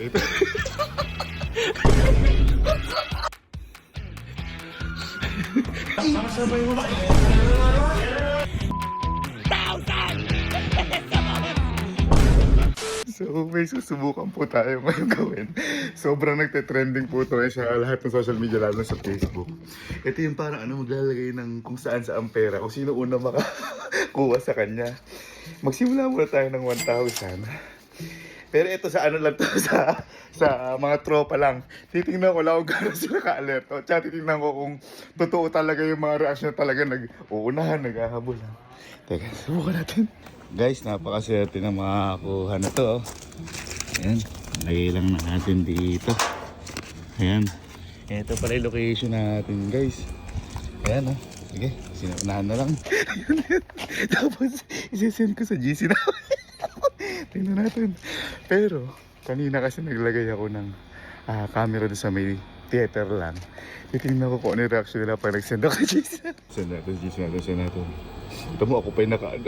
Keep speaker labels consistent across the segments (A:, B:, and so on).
A: Ito. So may susubukan po tayo ngayon gawin. Sobrang nagte-trending po ito ngayon sa lahat ng social media lalo sa Facebook. Ito yung parang ano maglalagay ng kung saan sa pera kung sino una makakuha sa kanya. Magsimula muna tayo ng 1,000. Pero ito sa ano lang to, sa, sa mga tropa lang. Titingnan ko lang kung gano'n sila ka-alert. O, tsaka titingnan ko kung totoo talaga yung mga reaction talaga nag-uunahan, naghahabol. Teka, subukan natin. Guys, napakaswerte na makakuha na to. oh. Ayan, lagay lang natin dito. Ayan. Ito pala yung location natin, guys. Ayan, oh. Sige, sinunahan na lang. Tapos, isesend ko sa GC na. Tingnan natin. Pero, kanina kasi naglagay ako ng ah, camera doon sa may theater lang. Titingnan ko kung ano yung reaction nila pag nag-send ako kay Jason. Send natin, Jason natin, send natin. Ito mo, ako pa yung naka-ano.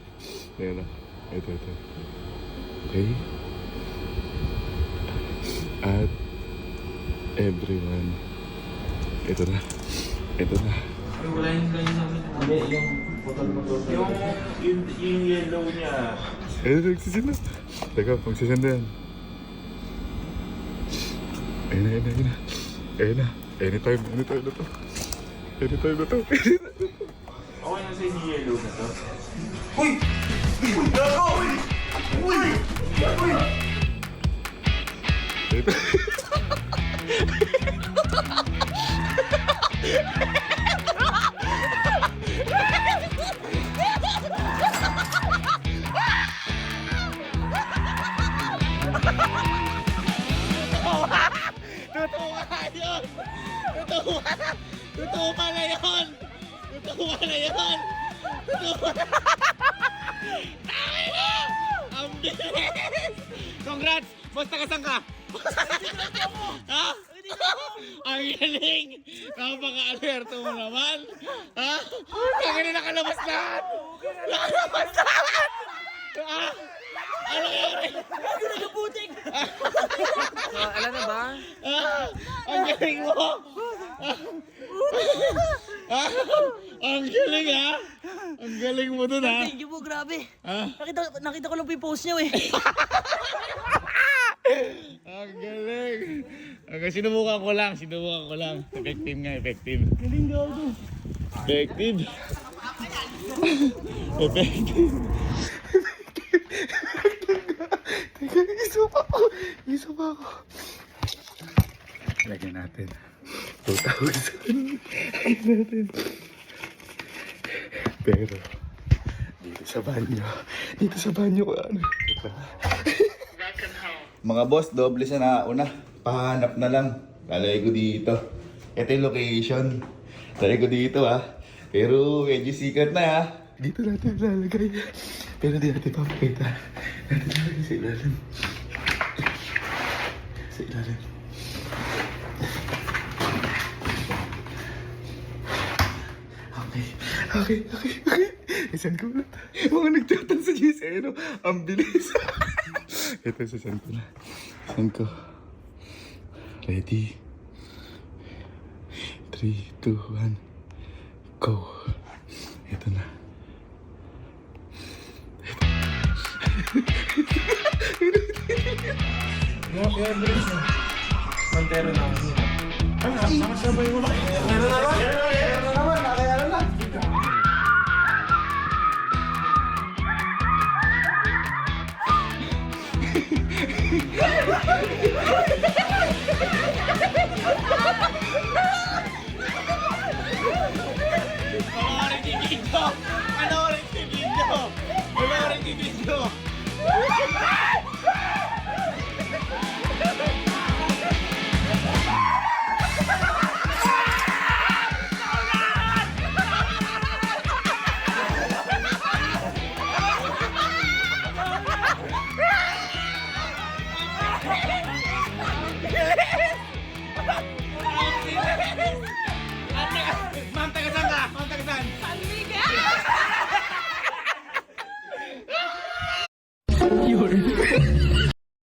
A: Ayan na. Ito, ito. Okay. At everyone. Ito na. Ito na.
B: Wala yung namin. Hindi, yung putol-putol. Yung, yung, yung yellow niya.
A: Ayun, nagsisend na. Teka, magsisend na yan. Ayun na, ayun na, ayun na. Ayun na. Anytime, anytime na to. Anytime na to.
B: Okay na sa yung yellow na to. Uy! Uy! Gago! Uy! Uy! Uy!
A: Ito.
C: Totoo ka yun! Totoo ka! Totoo pala yun! Totoo pala yun! Totoo Tangin na! Ang bilis! Congrats! Basta kasan ka? ha? Ang galing! Napaka-alerto mo naman! Ha? Kaya na nakalabas lahat! Nakalabas lahat! Ha? Ano nangyari?
D: alam na ba?
C: Ah, ang galing mo! Ah, ang galing ha! Ang galing mo dun ha!
D: Thank you po, grabe.
C: Ah,
D: Nakita, nakita ko lang po yung post niyo eh.
C: ang galing! Okay, sinubukan ko lang, sinubukan ko lang. Effective nga, effective.
D: Galing gago.
C: Effective. effective.
A: Teka, isa pa ako. Isa pa ako. Lagyan natin. 2,000. Lagyan natin. Pero, dito sa banyo. Dito sa banyo ko ano. Mga boss, doble sa nauna. Pahanap na lang. Lalagay ko dito. Ito yung location. Lalagay ko dito ha. Pero medyo sikat na ha. Dito natin lalagay. Pero di natin papakita. Natin lalagay sa ilalim. Sa ilalim. Okay. Okay, okay, okay. Isan ko ulit. Mga nagtatan sa GSN, ang bilis. Ito, sasan ko na. Sasan ko. Ready? 3, 2, 1, go. Ito na.
B: Yung, yung Andres na. Montero na ako. Ano? Nakasabay mo ba? Meron na ba?
D: Yun.